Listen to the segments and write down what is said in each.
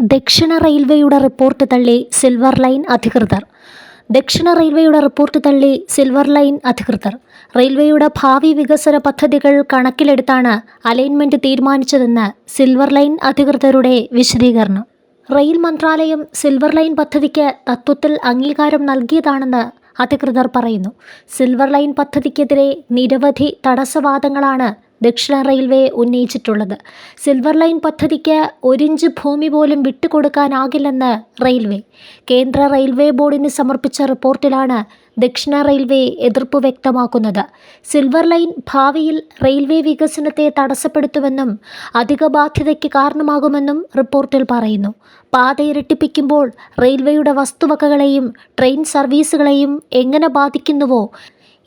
ദക്ഷിണ റെയിൽവേയുടെ റിപ്പോർട്ട് തള്ളി സിൽവർ ലൈൻ അധികൃതർ. ദക്ഷിണ റെയിൽവേയുടെ റിപ്പോർട്ട് തള്ളി സിൽവർ ലൈൻ അധികൃതർ. റെയിൽവേയുടെ ഭാവി വികസന പദ്ധതികൾ കണക്കിലെടുത്താണ് അലൈൻമെന്റ് തീരുമാനിച്ചതെന്ന് സിൽവർ ലൈൻ അധികൃതരുടെ വിശദീകരണം. റെയിൽ മന്ത്രാലയം സിൽവർ ലൈൻ പദ്ധതിക്ക് തത്വത്തിൽ അംഗീകാരം നൽകിയതാണെന്ന് അധികൃതർ പറയുന്നു. സിൽവർ ലൈൻ പദ്ധതിക്കെതിരെ നിരവധി തടസ്സവാദങ്ങളാണ് ദക്ഷിണ റെയിൽവേ ഉന്നയിച്ചിട്ടുള്ളത്. സിൽവർ ലൈൻ പദ്ധതിക്ക് ഒരിഞ്ച് ഭൂമി പോലും വിട്ടുകൊടുക്കാനാകില്ലെന്ന് റെയിൽവേ. കേന്ദ്ര റെയിൽവേ ബോർഡിന് സമർപ്പിച്ച റിപ്പോർട്ടിലാണ് ദക്ഷിണ റെയിൽവേ എതിർപ്പ് വ്യക്തമാക്കുന്നത്. സിൽവർ ലൈൻ ഭാവിയിൽ റെയിൽവേ വികസനത്തെ തടസ്സപ്പെടുത്തുമെന്നും അധിക ബാധ്യതയ്ക്ക് കാരണമാകുമെന്നും റിപ്പോർട്ടിൽ പറയുന്നു. പാത ഇരട്ടിപ്പിക്കുമ്പോൾ റെയിൽവേയുടെ വസ്തുവകകളെയും ട്രെയിൻ സർവീസുകളെയും എങ്ങനെ ബാധിക്കുന്നുവോ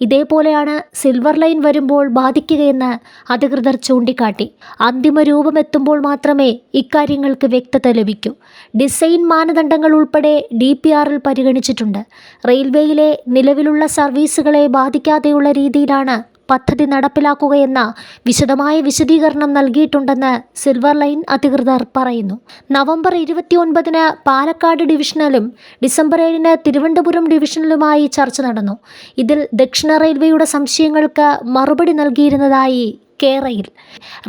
ഇതേപോലെയാണ് സിൽവർ ലൈൻ വരുമ്പോൾ ബാധിക്കുകയെന്ന് അധികൃതർ ചൂണ്ടിക്കാട്ടി. അന്തിമ രൂപമെത്തുമ്പോൾ മാത്രമേ ഇക്കാര്യങ്ങൾക്ക് വ്യക്തത ലഭിക്കൂ. ഡിസൈൻ മാനദണ്ഡങ്ങൾ ഉൾപ്പെടെ ഡി പി ആറിൽ പരിഗണിച്ചിട്ടുണ്ട്. റെയിൽവേയിലെ നിലവിലുള്ള സർവീസുകളെ ബാധിക്കാതെയുള്ള രീതിയിലാണ് പദ്ധതി നടപ്പിലാക്കുകയെന്ന വിശദമായ വിശദീകരണം നൽകിയിട്ടുണ്ടെന്ന് സിൽവർ ലൈൻ അധികൃതർ പറയുന്നു. നവംബർ ഇരുപത്തിയൊൻപതിന് പാലക്കാട് ഡിവിഷനിലും ഡിസംബർ ഏഴിന് തിരുവനന്തപുരം ഡിവിഷനിലുമായി ചർച്ച നടന്നു. ഇതിൽ ദക്ഷിണ റെയിൽവേയുടെ സംശയങ്ങൾക്ക് മറുപടി നൽകിയിരുന്നതായി കേരയിൽ.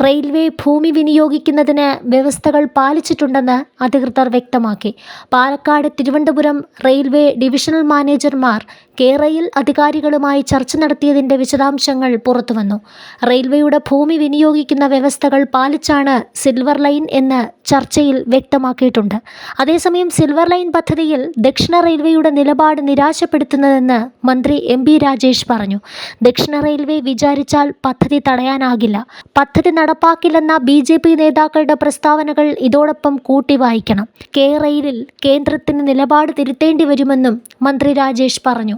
റെയിൽവേ ഭൂമി വിനിയോഗിക്കുന്നതിന് വ്യവസ്ഥകൾ പാലിച്ചിട്ടുണ്ടെന്ന് അധികൃതർ വ്യക്തമാക്കി. പാലക്കാട് തിരുവനന്തപുരം റെയിൽവേ ഡിവിഷണൽ മാനേജർമാർ കേരയിൽ അധികാരികളുമായി ചർച്ച നടത്തിയതിന്റെ വിശദാംശങ്ങൾ പുറത്തുവന്നു. റെയിൽവേയുടെ ഭൂമി വിനിയോഗിക്കുന്ന വ്യവസ്ഥകൾ പാലിച്ചാണ് സിൽവർ ലൈൻ എന്ന് ചർച്ചയിൽ വ്യക്തമാക്കിയിട്ടുണ്ട്. അതേസമയം സിൽവർ ലൈൻ പദ്ധതിയിൽ ദക്ഷിണ റെയിൽവേയുടെ നിലപാട് നിരാശപ്പെടുത്തുന്നതെന്ന് മന്ത്രി എം രാജേഷ് പറഞ്ഞു. ദക്ഷിണ റെയിൽവേ വിചാരിച്ചാൽ പദ്ധതി തടയാനാകില്ല. പദ്ധതി നടപ്പാക്കില്ലെന്ന ബി ജെ പി നേതാക്കളുടെ പ്രസ്താവനകൾ ഇതോടൊപ്പം കൂട്ടി വായിക്കണം കെ റെയിലിൽ കേന്ദ്രത്തിന് നിലപാട് തിരുത്തേണ്ടി വരുമെന്നും മന്ത്രി രാജേഷ് പറഞ്ഞു.